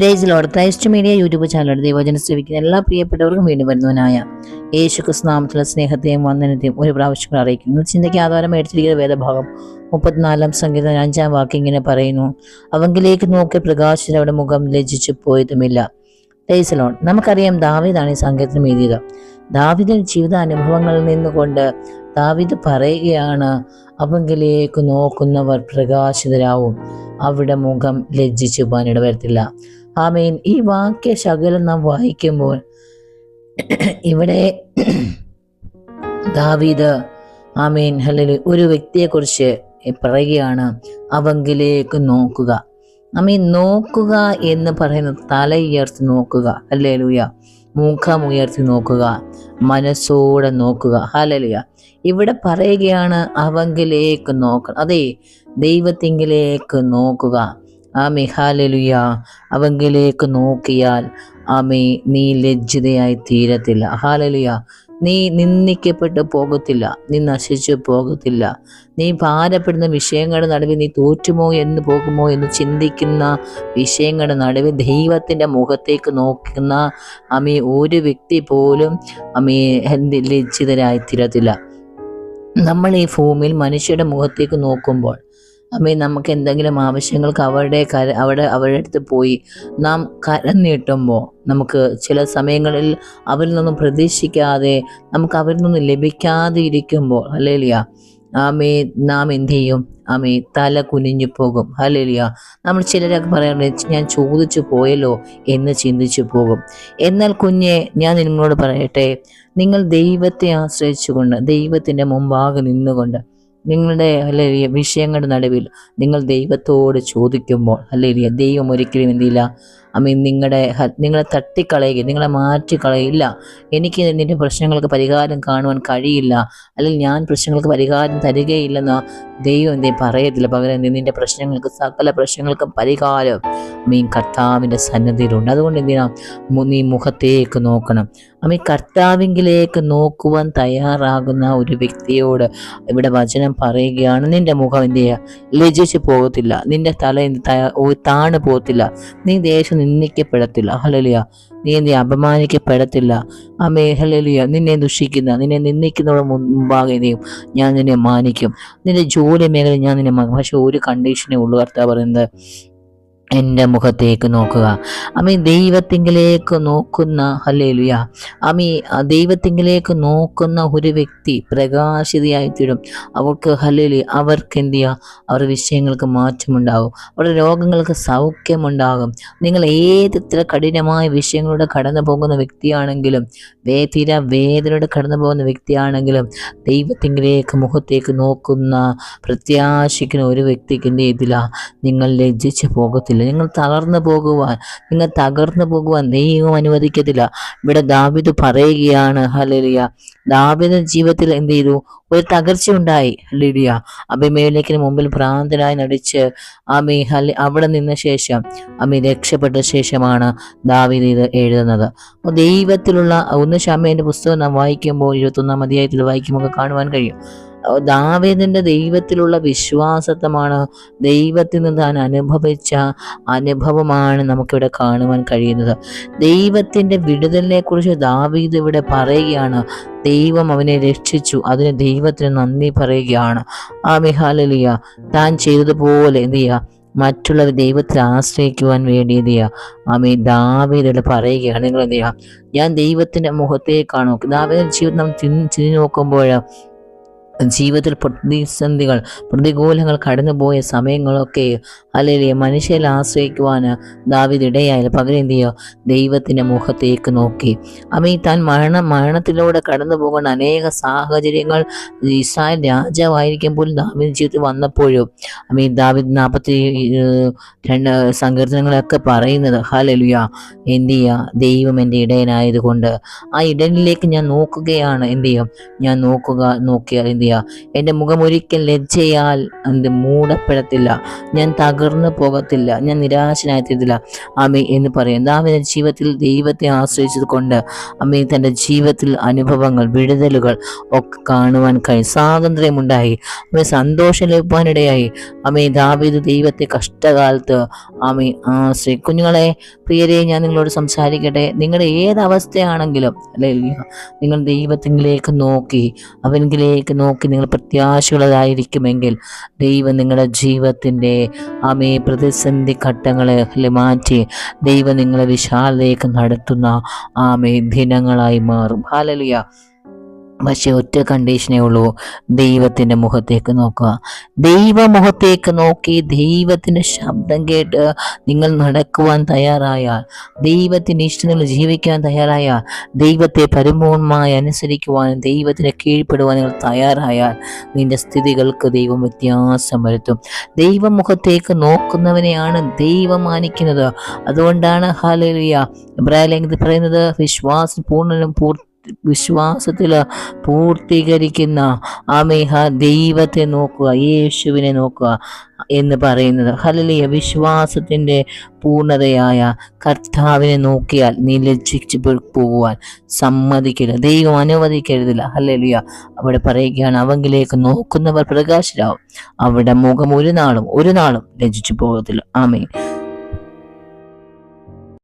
Praise lord Christ media YouTube ചാനലോട് ദൈവജനം ശ്രമിക്കുന്ന എല്ലാ പ്രിയപ്പെട്ടവർക്കും വീണ്ടും വരുന്നവനായ യേശു ക്രിസ്തുനാമത്തിലുള്ള സ്നേഹത്തെയും വന്ദനത്തെയും ഒരു പ്രാവശ്യം അറിയിക്കുന്നു. ചിന്തയ്ക്ക് ആധാരം മേടിച്ചിരിക്കുന്ന വേദഭാഗം മുപ്പത്തിനാലാം സംഗീതം അഞ്ചാം വാക്യം ഇങ്ങനെ പറയുന്നു. അവങ്കിലേക്ക് നോക്കി പ്രകാശിച്ച് അവിടെ മുഖം ലജിച്ചു പോയതുമില്ല. പ്രേസ് ലോഡ് നമുക്കറിയാം ദാവിദാണ് ഈ സംഗീതം എഴുതിയത്. ദാവിദിന്റെ ജീവിത അനുഭവങ്ങളിൽ നിന്നുകൊണ്ട് ദാവിദ് പറയുകയാണ് അവങ്കിലേക്ക് നോക്കുന്നവർ പ്രകാശിതരാവും അവിടെ മുഖം ലജ്ജിച്ചു പോകാൻ വരത്തില്ല ആമേൻ. ഈ വാക്യ ശകലം നാം വായിക്കുമ്പോൾ ഇവിടെ ദാവീദ് ആമീൻ അല്ലെങ്കിൽ ഒരു വ്യക്തിയെക്കുറിച്ച് പറയുകയാണ് അവങ്കിലേക്ക് നോക്കുക. ആമീൻ നോക്കുക എന്ന് പറയുന്നത് തല ഉയർത്തി നോക്കുക ഹല്ലേലൂയ മുഖം ഉയർത്തി നോക്കുക മനസ്സോടെ നോക്കുക. ഹല്ലേലൂയ. ഇവിടെ പറയുകയാണ് അവങ്കിലേക്ക് നോക്കണം. അതെ ദൈവത്തിങ്കിലേക്ക് നോക്കുക. ആമേ ഹാലലുയ അവങ്കിലേക്ക് നോക്കിയാൽ ആമേ നീ ലജ്ജിതയായി തീരത്തില്ല. ഹാലലുയ നീ നിന്ദിക്കപ്പെട്ടു പോകത്തില്ല നീ നശിച്ചു പോകത്തില്ല. നീ ഭാരപ്പെടുന്ന വിഷയങ്ങളുടെ നടുവിൽ നീ തോറ്റുമോ എന്ന് പോകുമോ എന്ന് ചിന്തിക്കുന്ന വിഷയങ്ങളുടെ നടുവിൽ ദൈവത്തിന്റെ മുഖത്തേക്ക് നോക്കുന്ന അമ്മേ ഒരു വ്യക്തി പോലും അമ്മയെ ലജ്ജിതരായി തീരത്തില്ല. നമ്മൾ ഈ ഭൂമിയിൽ മനുഷ്യരുടെ മുഖത്തേക്ക് നോക്കുമ്പോൾ അമ്മേ നമുക്ക് എന്തെങ്കിലും ആവശ്യങ്ങൾക്ക് അവരുടെ കര അവിടെ അവരുടെ അടുത്ത് പോയി നാം കരം നീട്ടുമ്പോൾ നമുക്ക് ചില സമയങ്ങളിൽ അവരിൽ നിന്നും പ്രതീക്ഷിക്കാതെ നമുക്ക് അവരിൽ നിന്നും ലഭിക്കാതെ ഇരിക്കുമ്പോൾ അല്ലേലിയ ആമേ നാം എന്ത് ചെയ്യും? ആമേ തല കുനിഞ്ഞു പോകും. ഹലേലിയ നമ്മൾ ചിലരൊക്കെ പറയാറുണ്ട് ഞാൻ ചോദിച്ചു പോയല്ലോ എന്ന് ചിന്തിച്ചു പോകും. എന്നാൽ കുഞ്ഞെ ഞാൻ നിങ്ങളോട് പറയട്ടെ നിങ്ങൾ ദൈവത്തെ ആശ്രയിച്ചുകൊണ്ട് ദൈവത്തിന്റെ മുമ്പാകെ നിന്നുകൊണ്ട് നിങ്ങളുടെ അല്ലെങ്കിൽ വിഷയങ്ങളുടെ നടുവിൽ നിങ്ങൾ ദൈവത്തോട് ചോദിക്കുമ്പോൾ അല്ലെങ്കിൽ ദൈവം ഒരിക്കലും എന്തില്ല? അമ്മ നിങ്ങളുടെ ഹ- നിങ്ങളെ തട്ടിക്കളയുക നിങ്ങളെ മാറ്റിക്കളയില്ല. എനിക്ക് നിന്റെ പ്രശ്നങ്ങൾക്ക് പരിഹാരം കാണുവാൻ കഴിയില്ല. അല്ലെങ്കിൽ ഞാൻ പ്രശ്നങ്ങൾക്ക് പരിഹാരം തരികയില്ലെന്ന് ദൈവം എന്തേ പറയത്തില്ല. പകരം നിന്റെ പ്രശ്നങ്ങൾക്ക് സകല പ്രശ്നങ്ങൾക്കും പരിഹാരം? മീൻ കർത്താവിന്റെ സന്നദ്ധിയിലുണ്ട് അതുകൊണ്ട് എന്തിനാ നീ മുഖത്തേക്ക് നോക്കണം? അമ്മ കർത്താവിങ്കിലേക്ക് നോക്കുവാൻ തയ്യാറാകുന്ന ഒരു വ്യക്തിയോട് ഇവിടെ വചനം പറയുകയാണ്. നിന്റെ മുഖം എന്ത് ചെയ്യുക ലജിച്ച് പോകത്തില്ല. നിന്റെ തല താണു പോകത്തില്ല. നീ ദേശം നിന്ദിക്കപ്പെടത്തില്ല. ഹലലിയ നീ നീ? അപമാനിക്കപ്പെടത്തില്ല. അമ്മേ ഹലലിയ നിന്നെ ദുഷിക്കുന്ന നിന്നെ നിന്ദിക്കുന്നവരുടെ മുമ്പാകെ നീയും ഞാൻ നിന്നെ മാനിക്കും. നിന്റെ ജോലി മേഖല ഞാൻ നിന്നെ പക്ഷെ ഒരു കണ്ടീഷനെ ഉള്ളൂ കർത്താവ് പറയുന്നത്. എന്റെ മുഖത്തേക്ക് നോക്കുക. അമ്മീ ദൈവത്തിങ്കിലേക്ക് നോക്കുന്ന ഹല്ലേലുയ. അമ്മീ ദൈവത്തിങ്കിലേക്ക് നോക്കുന്ന ഒരു വ്യക്തി പ്രകാശിതയായി തീരും അവർക്ക് ഹല്ലേലു അവർക്ക് എന്ത് ചെയ്യുക അവരുടെ വിഷയങ്ങൾക്ക് മാറ്റമുണ്ടാകും. അവരുടെ രോഗങ്ങൾക്ക് സൗഖ്യമുണ്ടാകും. നിങ്ങൾ ഏതെത്ര കഠിനമായ വിഷയങ്ങളുടെ കടന്നു പോകുന്ന വ്യക്തിയാണെങ്കിലും വേ വേദനയുടെ കടന്നു പോകുന്ന വ്യക്തിയാണെങ്കിലും ദൈവത്തിങ്കിലേക്ക് മുഖത്തേക്ക് നോക്കുന്ന പ്രത്യാശിക്കുന്ന ഒരു വ്യക്തിക്ക് എന്ത് ചെയ്തില്ല? നിങ്ങൾ ലജ്ജിച്ച് പോകത്തില്ല. നിങ്ങൾ തളർന്നു പോകുവാൻ നിങ്ങൾ തകർന്നു പോകുവാൻ ദൈവം അനുവദിക്കത്തില്ല. ഇവിടെ ദാവിദ് പറയുകയാണ് ഹല്ലേലൂയ. ദാവിദ് ജീവിതത്തിൽ എന്ത് ചെയ്തു? ഒരു തകർച്ച ഉണ്ടായി. ഹല്ലേലൂയ. അഭിമേലേക്കിന് മുമ്പിൽ ഭ്രാന്തനായി നടിച്ച് അമി ഹലി അവിടെ നിന്ന ശേഷം അമി രക്ഷപ്പെട്ട ശേഷമാണ് ദാവിദ് ഇത് എഴുതുന്നത്. ദൈവത്തിലുള്ള ഒന്ന് ഷമേന്റെ പുസ്തകം നാം വായിക്കുമ്പോൾ ഇരുപത്തൊന്നാം അധ്യായത്തിൽ വായിക്കുമ്പോൾ കാണുവാൻ കഴിയും. ദാവീദിന്റെ ദൈവത്തിലുള്ള വിശ്വാസത്വമാണ് ദൈവത്തിൽ നിന്ന് താൻ അനുഭവിച്ച അനുഭവമാണ് നമുക്കിവിടെ കാണുവാൻ കഴിയുന്നത്. ദൈവത്തിന്റെ വിടുതലിനെ കുറിച്ച് ദാവീദ് ഇവിടെ പറയുകയാണ്. ദൈവം അവനെ രക്ഷിച്ചു. അതിന് ദൈവത്തിന് നന്ദി പറയുകയാണ്. ആ മിഹാലിയ താൻ ചെയ്തതുപോലെ എന്ത് ചെയ്യുക മറ്റുള്ളവർ ദൈവത്തിൽ ആശ്രയിക്കുവാൻ വേണ്ടി എന്ത് ചെയ്യുക ആമി ദാവീദോട് പറയുകയാണ്. നിങ്ങൾ എന്ത് ചെയ്യുക ഞാൻ ദൈവത്തിന്റെ മുഖത്തേക്കാണോ ദാവേദ ജീവിതം നമ്മൾ തിരിഞ്ഞു നോക്കുമ്പോൾ ജീവിതത്തിൽ പ്രതിസന്ധികൾ പ്രതികൂലങ്ങൾ കടന്നുപോയ സമയങ്ങളൊക്കെ അല്ലെങ്കിൽ മനുഷ്യരെ ആശ്രയിക്കുവാൻ ദാവിദ് ഇടയായാലും പകരം എന്ത് ചെയ്യുക ദൈവത്തിന്റെ മുഖത്തേക്ക് നോക്കി. അമ്മ താൻ മരണ മരണത്തിലൂടെ കടന്നു പോകുന്ന അനേക സാഹചര്യങ്ങൾ ഇസ്രായേൽ രാജാവായിരിക്കുമ്പോൾ ദാവിദ് ജീവിതത്തിൽ വന്നപ്പോഴും. അമ്മ ദാവിദ് നാൽപ്പത്തി രണ്ട് സങ്കീർത്തനങ്ങളൊക്കെ പറയുന്നത് ഹലലുയ എന്ത് ചെയ്യുക ദൈവം എന്റെ ഇടയനായതുകൊണ്ട്. ആ ഇടനിലേക്ക് ഞാൻ നോക്കുകയാണ് എന്ത് ചെയ്യും? ഞാൻ നോക്കുക നോക്കിയാൽ എന്ത് ചെയ്യാം ഹല്ലേലൂയ എന്റെ മുഖം ഒരിക്കൽ ലജ്ജയാൽ എന്ത് മൂടപ്പെടത്തില്ല. ഞാൻ തകർന്നു പോകത്തില്ല. ഞാൻ നിരാശനായി അമ്മ എന്ന് പറയും ദാവിന്റെ ജീവിതത്തിൽ ദൈവത്തെ ആശ്രയിച്ചത് കൊണ്ട് അമ്മേ തന്റെ ജീവിതത്തിൽ അനുഭവങ്ങൾ വിടുതലുകൾ ഒക്കെ കാണുവാൻ കഴിയും. സ്വാതന്ത്ര്യമുണ്ടായി അമ്മയെ സന്തോഷം ലഭിക്കാനിടയായി അമ്മേ ദാവീദ് ദൈവത്തെ കഷ്ടകാലത്ത് ആമേ ആശ്രയി കുഞ്ഞുങ്ങളെ പ്രിയരെ ഞാൻ നിങ്ങളോട് സംസാരിക്കട്ടെ. നിങ്ങളുടെ ഏത് അവസ്ഥയാണെങ്കിലും നിങ്ങൾ ദൈവത്തിങ്കിലേക്ക് നോക്കി അവനിലേക്ക് നോക്കി നിങ്ങൾ പ്രത്യാശയുള്ളതായിരിക്കുമെങ്കിൽ ദൈവം നിങ്ങളുടെ ജീവിതത്തിന്റെ ആമേ പ്രതിസന്ധി ഘട്ടങ്ങളെ മാറ്റി ദൈവം നിങ്ങളെ വിശാലതയിലേക്ക് നടത്തുന്ന ആമേ ദിനങ്ങളായി മാറും. ഹാലലിയ പക്ഷെ ഒറ്റ കണ്ടീഷനേ ഉള്ളൂ. ദൈവത്തിന്റെ മുഖത്തേക്ക് നോക്കുക. ദൈവമുഖത്തേക്ക് നോക്കി ദൈവത്തിന്റെ ശബ്ദം കേട്ട് നിങ്ങൾ നടക്കുവാൻ തയ്യാറായാൽ ദൈവത്തിന്റെ ഇഷ്ടങ്ങൾ ജീവിക്കാൻ തയ്യാറായാൽ ദൈവത്തെ പരിപൂർണമായി അനുസരിക്കുവാനും ദൈവത്തിന് കീഴ്പ്പെടുവാൻ നിങ്ങൾ തയ്യാറായാൽ നിന്റെ സ്ഥിതികൾക്ക് ദൈവം വ്യത്യാസം വരുത്തും. ദൈവമുഖത്തേക്ക് നോക്കുന്നവനെയാണ് ദൈവം മാനിക്കുന്നത്. അതുകൊണ്ടാണ് ഹാലലിയ ഇബ്രാഹിം പറയുന്നത് വിശ്വാസം പൂർണനും പൂർത്തി വിശ്വാസത്തിൽ പൂർത്തീകരിക്കുന്ന ആമേഹ ദൈവത്തെ നോക്കുക യേശുവിനെ നോക്കുക എന്ന് പറയുന്നത്. ഹലലിയ വിശ്വാസത്തിന്റെ പൂർണതയായ കർത്താവിനെ നോക്കിയാൽ നീ ലജ്ജിച്ച് പോകുവാൻ സമ്മതിക്കില്ല. ദൈവം അനുവദിക്കരുതില്ല. ഹലലിയ അവിടെ പറയുകയാണ് അവങ്കിലേക്ക് നോക്കുന്നവർ പ്രകാശരാകും അവിടെ മുഖം ഒരു നാളും ഒരു നാളും ലജ്ജിച്ചു പോകത്തില്ല. ആമേ